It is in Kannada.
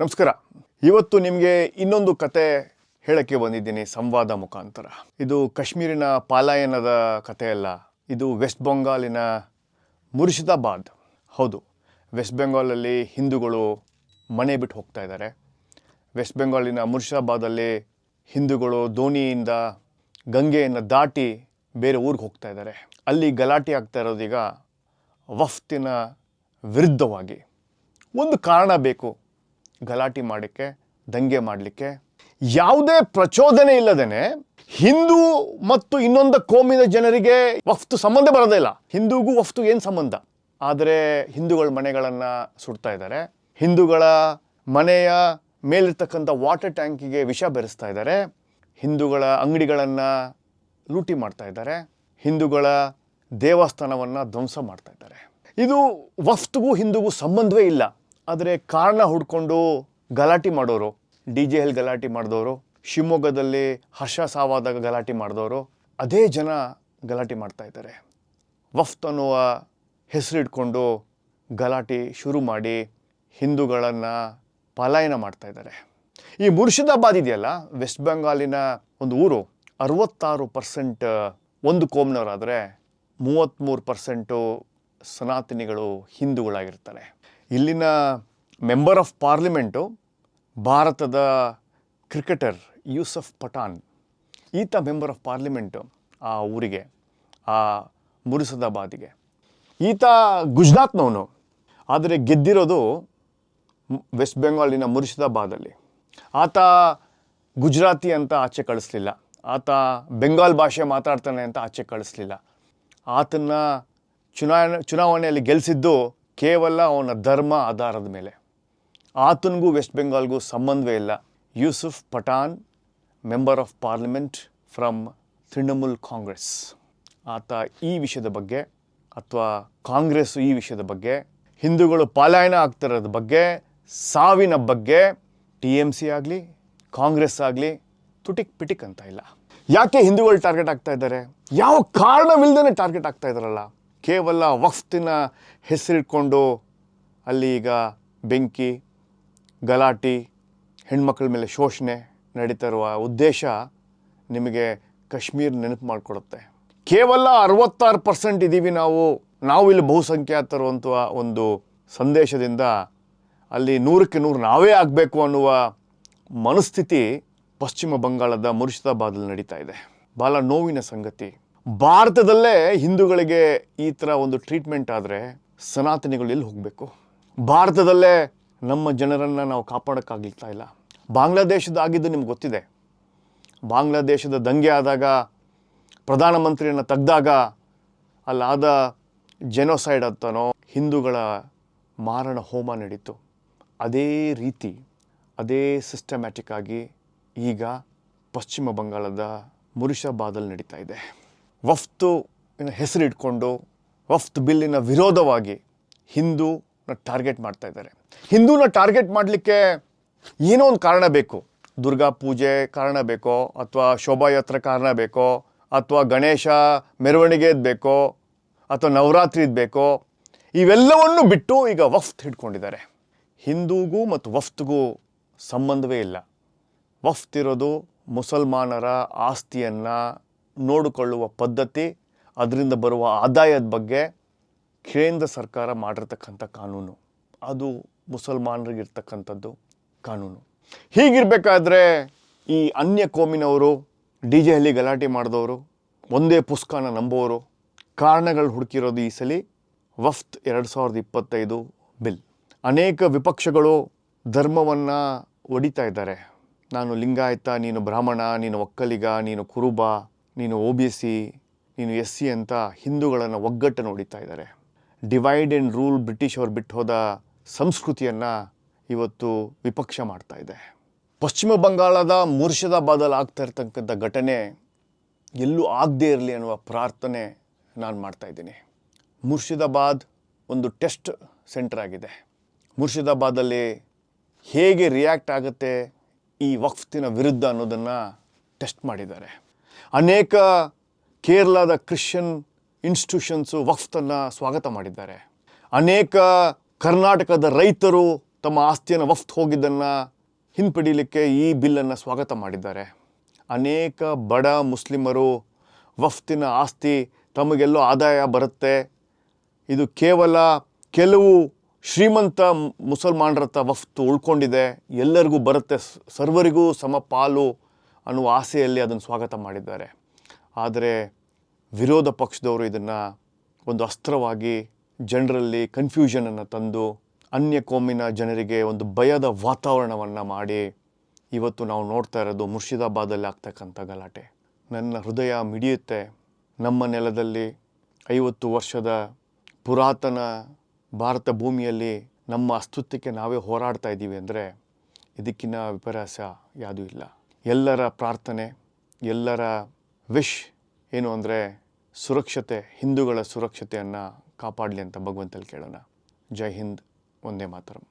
ನಮಸ್ಕಾರ. ಇವತ್ತು ನಿಮಗೆ ಇನ್ನೊಂದು ಕತೆ ಹೇಳಕ್ಕೆ ಬಂದಿದ್ದೀನಿ ಸಂವಾದ ಮುಖಾಂತರ. ಇದು ಕಾಶ್ಮೀರಿನ ಪಾಲಾಯನದ ಕಥೆ ಅಲ್ಲ, ಇದು ವೆಸ್ಟ್ ಬೆಂಗಾಲಿನ ಮುರ್ಷಿದಾಬಾದ್ ಹೌದು, ವೆಸ್ಟ್ ಬೆಂಗಾಲಲ್ಲಿ ಹಿಂದೂಗಳು ಮನೆ ಬಿಟ್ಟು ಹೋಗ್ತಾ ಇದ್ದಾರೆ. ವೆಸ್ಟ್ ಬೆಂಗಾಲಿನ ಮುರ್ಷಿದಾಬಾದಲ್ಲಿ ಹಿಂದೂಗಳು ದೋಣಿಯಿಂದ ಗಂಗೆಯನ್ನು ದಾಟಿ ಬೇರೆ ಊರಿಗೆ ಹೋಗ್ತಾ ಇದ್ದಾರೆ. ಅಲ್ಲಿ ಗಲಾಟೆ ಆಗ್ತಾ ಇರೋದೀಗ ವಫ್ತಿನ ವಿರುದ್ಧವಾಗಿ. ಒಂದು ಕಾರಣ ಬೇಕು. ಗಲಾಟೆ ಮಾಡಲಿಕ್ಕೆ ದಂಗೆ ಮಾಡಲಿಕ್ಕೆ ಯಾವುದೇ ಪ್ರಚೋದನೆ ಇಲ್ಲದೇನೆ ಹಿಂದೂ ಮತ್ತು ಇನ್ನೊಂದು ಕೋಮಿನ ಜನರಿಗೆ ವಫ್ತು ಸಂಬಂಧ ಬರೋದೇ ಇಲ್ಲ. ಹಿಂದೂಗೂ ವಫ್ತು ಏನು ಸಂಬಂಧ? ಆದರೆ ಹಿಂದೂಗಳ ಮನೆಗಳನ್ನು ಸುಡ್ತಾ ಇದ್ದಾರೆ. ಹಿಂದೂಗಳ ಮನೆಯ ಮೇಲಿರ್ತಕ್ಕಂಥ ವಾಟರ್ ಟ್ಯಾಂಕಿಗೆ ವಿಷ ಬೆರೆಸ್ತಾ ಇದ್ದಾರೆ. ಹಿಂದೂಗಳ ಅಂಗಡಿಗಳನ್ನು ಲೂಟಿ ಮಾಡ್ತಾ ಇದ್ದಾರೆ. ಹಿಂದೂಗಳ ದೇವಸ್ಥಾನವನ್ನು ಧ್ವಂಸ ಮಾಡ್ತಾ ಇದ್ದಾರೆ. ಇದು ವಫ್ತುಗೂ ಹಿಂದೂಗೂ ಸಂಬಂಧವೇ ಇಲ್ಲ. ಆದರೆ ಕಾರಣ ಹುಡ್ಕೊಂಡು ಗಲಾಟೆ ಮಾಡೋರು, ಡಿ ಜೆ ಎಲ್ ಗಲಾಟೆ ಮಾಡಿದವರು, ಶಿವಮೊಗ್ಗದಲ್ಲಿ ಹರ್ಷ ಸಾವಾದಾಗ ಗಲಾಟೆ ಮಾಡಿದವರು, ಅದೇ ಜನ ಗಲಾಟೆ ಮಾಡ್ತಾ ಇದ್ದಾರೆ. ವಫ್ತ್ ಅನ್ನುವ ಹೆಸರಿಟ್ಕೊಂಡು ಗಲಾಟೆ ಶುರು ಮಾಡಿ ಹಿಂದೂಗಳನ್ನು ಪಲಾಯನ ಮಾಡ್ತಾ ಇದ್ದಾರೆ. ಈ ಮುರ್ಷಿದಾಬಾದ್ ಇದೆಯಲ್ಲ, ವೆಸ್ಟ್ ಬೆಂಗಾಲಿನ ಒಂದು ಊರು, ಅರವತ್ತಾರು ಪರ್ಸೆಂಟ್ ಒಂದು ಕೋಮ್ನವರಾದರೆ ಮೂವತ್ತ್ಮೂರು ಪರ್ಸೆಂಟು ಸನಾತನಿಗಳು ಹಿಂದೂಗಳಾಗಿರ್ತಾರೆ. ಇಲ್ಲಿನ ಮೆಂಬರ್ ಆಫ್ ಪಾರ್ಲಿಮೆಂಟು ಭಾರತದ ಕ್ರಿಕೆಟರ್ ಯೂಸಫ್ ಪಠಾನ್ ಈತ ಮೆಂಬರ್ ಆಫ್ ಪಾರ್ಲಿಮೆಂಟು ಆ ಊರಿಗೆ, ಆ ಮುರುಸದಾಬಾದಿಗೆ. ಈತ ಗುಜರಾತ್ನವನು, ಆದರೆ ಗೆದ್ದಿರೋದು ವೆಸ್ಟ್ ಬೆಂಗಾಲಿನ ಮುರ್ಷಿದಾಬಾದಲ್ಲಿ ಆತ ಗುಜರಾತಿ ಅಂತ ಆಚೆ ಕಳಿಸ್ಲಿಲ್ಲ. ಆತ ಬೆಂಗಾಲ್ ಭಾಷೆ ಮಾತಾಡ್ತಾನೆ ಅಂತ ಆಚೆ ಕಳಿಸ್ಲಿಲ್ಲ. ಆತನ ಚುನಾವಣೆ, ಚುನಾವಣೆಯಲ್ಲಿ ಗೆಲ್ಲಿಸಿದ್ದು ಕೇವಲ ಅವನ ಧರ್ಮ ಆಧಾರದ ಮೇಲೆ. ಆತನಿಗೂ ವೆಸ್ಟ್ ಬೆಂಗಾಲ್ಗೂ ಸಂಬಂಧವೇ ಇಲ್ಲ. Yusuf Pathan member of parliament from Trinamool Congress. ಆತ ಈ ವಿಷಯದ ಬಗ್ಗೆ ಅಥವಾ ಕಾಂಗ್ರೆಸ್ ಈ ವಿಷಯದ ಬಗ್ಗೆ, ಹಿಂದೂಗಳು ಪಾಲಾಯನ ಆಗ್ತಿರೋದ ಬಗ್ಗೆ, ಸಾವಿನ ಬಗ್ಗೆ, ಟಿ ಎಂ ಸಿ ಆಗಲಿ, ಕಾಂಗ್ರೆಸ್ ಆಗಲಿ ತುಟಿಕ್ ಪಿಟಿಕ್ ಅಂತ ಇಲ್ಲ. ಯಾಕೆ ಹಿಂದೂಗಳು ಟಾರ್ಗೆಟ್ ಆಗ್ತಾ ಇದ್ದಾರೆ? ಯಾವ ಕಾರಣವಿಲ್ಲದೇ ಟಾರ್ಗೆಟ್ ಆಗ್ತಾ ಇದ್ದಾರಲ್ಲ? ಕೇವಲ ವಫ್ತಿನ ಹೆಸರಿಟ್ಕೊಂಡು ಅಲ್ಲಿ ಈಗ ಬೆಂಕಿ, ಗಲಾಟೆ, ಹೆಣ್ಮಕ್ಳ ಮೇಲೆ ಶೋಷಣೆ ನಡೀತಾ ಇರುವ ಉದ್ದೇಶ ನಿಮಗೆ ಕಾಶ್ಮೀರ್ ನೆನಪು ಮಾಡಿಕೊಡುತ್ತೆ. ಕೇವಲ ಅರವತ್ತಾರು ಪರ್ಸೆಂಟ್ ಇದ್ದೀವಿ ನಾವು. ನಾವು ಇಲ್ಲಿ ಬಹುಸಂಖ್ಯಾತರು ಒಂದು ಸಂದೇಶದಿಂದ ಅಲ್ಲಿ ನೂರಕ್ಕೆ ನೂರು ನಾವೇ ಆಗಬೇಕು ಅನ್ನುವ ಮನಸ್ಥಿತಿ ಪಶ್ಚಿಮ ಬಂಗಾಳದ ಮುರ್ಷಿದಾಬಾದಲ್ಲಿ ನಡೀತಾ ಇದೆ. ಭಾಳ ನೋವಿನ ಸಂಗತಿ. ಭಾರತದಲ್ಲೇ ಹಿಂದೂಗಳಿಗೆ ಈ ಥರ ಒಂದು ಟ್ರೀಟ್ಮೆಂಟ್ ಆದರೆ ಸನಾತನಿಗಳು ಎಲ್ಲಿ ಹೋಗಬೇಕು? ಭಾರತದಲ್ಲೇ ನಮ್ಮ ಜನರನ್ನು ನಾವು ಕಾಪಾಡೋಕ್ಕಾಗ್ಲಿಕ್ತಾ ಇಲ್ಲ. ಬಾಂಗ್ಲಾದೇಶದ ಆಗಿದ್ದು ನಿಮ್ಗೆ ಗೊತ್ತಿದೆ. ಬಾಂಗ್ಲಾದೇಶದ ದಂಗೆ ಆದಾಗ, ಪ್ರಧಾನಮಂತ್ರಿಯನ್ನು ತೆಗ್ದಾಗ ಅಲ್ಲಾದ ಜೆನೋಸೈಡ್ ಅಂತನೋ ಹಿಂದೂಗಳ ಮಾರಣ ಹೋಮ ನಡೀತು. ಅದೇ ರೀತಿ, ಅದೇ ಸಿಸ್ಟಮ್ಯಾಟಿಕ್ ಆಗಿ ಈಗ ಪಶ್ಚಿಮ ಬಂಗಾಳದ ಮುರುಷಾಬಾದಲ್ಲಿ ನಡೀತಾ ಇದೆ. ವಫ್ತು ಹೆಸರಿಟ್ಕೊಂಡು ವಫ್ತ್ ಬಿಲ್ಲಿನ ವಿರೋಧವಾಗಿ ಹಿಂದೂನ ಟಾರ್ಗೆಟ್ ಮಾಡ್ತಾ ಇದ್ದಾರೆ. ಹಿಂದೂನ ಟಾರ್ಗೆಟ್ ಮಾಡಲಿಕ್ಕೆ ಏನೋ ಒಂದು ಕಾರಣ ಬೇಕು. ದುರ್ಗಾ ಪೂಜೆ ಕಾರಣ ಬೇಕೋ, ಅಥವಾ ಶೋಭಾಯಾತ್ರೆ ಕಾರಣ ಬೇಕೋ, ಅಥವಾ ಗಣೇಶ ಮೆರವಣಿಗೆದು ಬೇಕೋ, ಅಥವಾ ನವರಾತ್ರಿದು ಬೇಕೋ, ಇವೆಲ್ಲವನ್ನು ಬಿಟ್ಟು ಈಗ ವಫ್ತ್ ಹಿಡ್ಕೊಂಡಿದ್ದಾರೆ. ಹಿಂದೂಗೂ ಮತ್ತು ವಫ್ತ್ಗೂ ಸಂಬಂಧವೇ ಇಲ್ಲ. ವಫ್ತ್ ಇರೋದು ಮುಸಲ್ಮಾನರ ಆಸ್ತಿಯನ್ನು ನೋಡಿಕೊಳ್ಳುವ ಪದ್ಧತಿ, ಅದರಿಂದ ಬರುವ ಆದಾಯದ ಬಗ್ಗೆ ಕೇಂದ್ರ ಸರ್ಕಾರ ಮಾಡಿರ್ತಕ್ಕಂಥ ಕಾನೂನು. ಅದು ಮುಸಲ್ಮಾನರಿಗಿರ್ತಕ್ಕಂಥದ್ದು ಕಾನೂನು. ಹೀಗಿರಬೇಕಾದ್ರೆ ಈ ಅನ್ಯ ಕೋಮಿನವರು, ಡಿ ಜೆ ಹಳ್ಳಿ ಗಲಾಟೆ ಮಾಡಿದವರು, ಒಂದೇ ಪುಸ್ತಕನ ನಂಬೋರು ಕಾರಣಗಳು ಹುಡುಕಿರೋದು ಈ ಸಲ ವಫ್ತ್ ಎರಡು ಸಾವಿರದ ಇಪ್ಪತ್ತೈದು ಬಿಲ್. ಅನೇಕ ವಿಪಕ್ಷಗಳು ಧರ್ಮವನ್ನು ಒಡಿತಾ ಇದ್ದಾರೆ. ನಾನು ಲಿಂಗಾಯತ, ನೀನು ಬ್ರಾಹ್ಮಣ, ನೀನು ಒಕ್ಕಲಿಗ, ನೀನು ಕುರುಬ ನೀನು ಒ ಬಿ ಸಿ ನೀನು ಎಸ್ ಸಿ ಅಂತ ಹಿಂದೂಗಳನ್ನು ಒಗ್ಗಟ್ಟು ಹೊಡಿತಾ ಇದ್ದಾರೆ. ಡಿವೈಡ್ ಆ್ಯಂಡ್ ರೂಲ್ ಬ್ರಿಟಿಷ್ ಅವ್ರು ಬಿಟ್ಟು ಹೋದ ಸಂಸ್ಕೃತಿಯನ್ನು ಇವತ್ತು ವಿಪಕ್ಷ ಮಾಡ್ತಾ ಇದೆ. ಪಶ್ಚಿಮ ಬಂಗಾಳದ ಮುರ್ಷಿದಾಬಾದಲ್ಲಿ ಆಗ್ತಾ ಇರ್ತಕ್ಕಂಥ ಘಟನೆ ಎಲ್ಲೂ ಆಗದೇ ಇರಲಿ ಅನ್ನುವ ಪ್ರಾರ್ಥನೆ ನಾನು ಮಾಡ್ತಾ ಇದ್ದೀನಿ. ಮುರ್ಷಿದಾಬಾದ್ ಒಂದು ಟೆಸ್ಟ್ ಸೆಂಟರ್ ಆಗಿದೆ. ಮುರ್ಷಿದಾಬಾದಲ್ಲಿ ಹೇಗೆ ರಿಯಾಕ್ಟ್ ಆಗುತ್ತೆ ಈ ವಕ್ಫ್ತಿನ ವಿರುದ್ಧ ಅನ್ನೋದನ್ನು ಟೆಸ್ಟ್ ಮಾಡಿದ್ದಾರೆ. ಅನೇಕ ಕೇರಳದ ಕ್ರಿಶ್ಚಿಯನ್ ಇನ್ಸ್ಟಿಟ್ಯೂಷನ್ಸು ವಫ್ತನ್ನು ಸ್ವಾಗತ ಮಾಡಿದ್ದಾರೆ. ಅನೇಕ ಕರ್ನಾಟಕದ ರೈತರು ತಮ್ಮ ಆಸ್ತಿಯನ್ನು ವಫ್ತ್ ಹೋಗಿದ್ದನ್ನು ಹಿಂಪಡೀಲಿಕ್ಕೆ ಈ ಬಿಲ್ಲನ್ನು ಸ್ವಾಗತ ಮಾಡಿದ್ದಾರೆ. ಅನೇಕ ಬಡ ಮುಸ್ಲಿಮರು ವಫ್ತಿನ ಆಸ್ತಿ ತಮಗೆಲ್ಲೋ ಆದಾಯ ಬರುತ್ತೆ. ಇದು ಕೇವಲ ಕೆಲವು ಶ್ರೀಮಂತ ಮುಸಲ್ಮಾನರತ್ತ ಮುಸಲ್ಮಾನರ ವಫ್ತು ಉಳ್ಕೊಂಡಿದೆ. ಎಲ್ಲರಿಗೂ ಬರುತ್ತೆ. ಸರ್ವರಿಗೂ ಸಮ ಪಾಲು ಅನ್ನುವ ಆಸೆಯಲ್ಲಿ ಅದನ್ನು ಸ್ವಾಗತ ಮಾಡಿದ್ದಾರೆ. ಆದರೆ ವಿರೋಧ ಪಕ್ಷದವರು ಇದನ್ನು ಒಂದು ಅಸ್ತ್ರವಾಗಿ ಜನರಲ್ಲಿ ಕನ್ಫ್ಯೂಷನನ್ನು ತಂದು ಅನ್ಯ ಕೋಮಿನ ಜನರಿಗೆ ಒಂದು ಭಯದ ವಾತಾವರಣವನ್ನು ಮಾಡಿ ಇವತ್ತು ನಾವು ನೋಡ್ತಾ ಇರೋದು ಮುರ್ಷಿದಾಬಾದಲ್ಲಿ ಆಗ್ತಕ್ಕಂಥ ಗಲಾಟೆ. ನನ್ನ ಹೃದಯ ಮಿಡಿಯುತ್ತೆ. ನಮ್ಮ ನೆಲದಲ್ಲಿ ಐವತ್ತು ವರ್ಷದ ಪುರಾತನ ಭಾರತ ಭೂಮಿಯಲ್ಲಿ ನಮ್ಮ ಅಸ್ತಿತ್ವಕ್ಕೆ ನಾವೇ ಹೋರಾಡ್ತಾ ಇದ್ದೀವಿ ಅಂದರೆ ಇದಕ್ಕಿನ್ನ ವಿಪರ್ಯಾಸ ಯಾವುದೂ ಇಲ್ಲ. ಎಲ್ಲರ ಪ್ರಾರ್ಥನೆ, ಎಲ್ಲರ ವಿಶ್ ಏನು ಅಂದರೆ ಸುರಕ್ಷತೆ, ಹಿಂದೂಗಳ ಸುರಕ್ಷತೆಯನ್ನು ಕಾಪಾಡಲಿ ಅಂತ ಭಗವಂತಲ್ಲಿ ಕೇಳೋಣ. ಜೈ ಹಿಂದ್ ಒಂದೇ ಮಾತರಂ.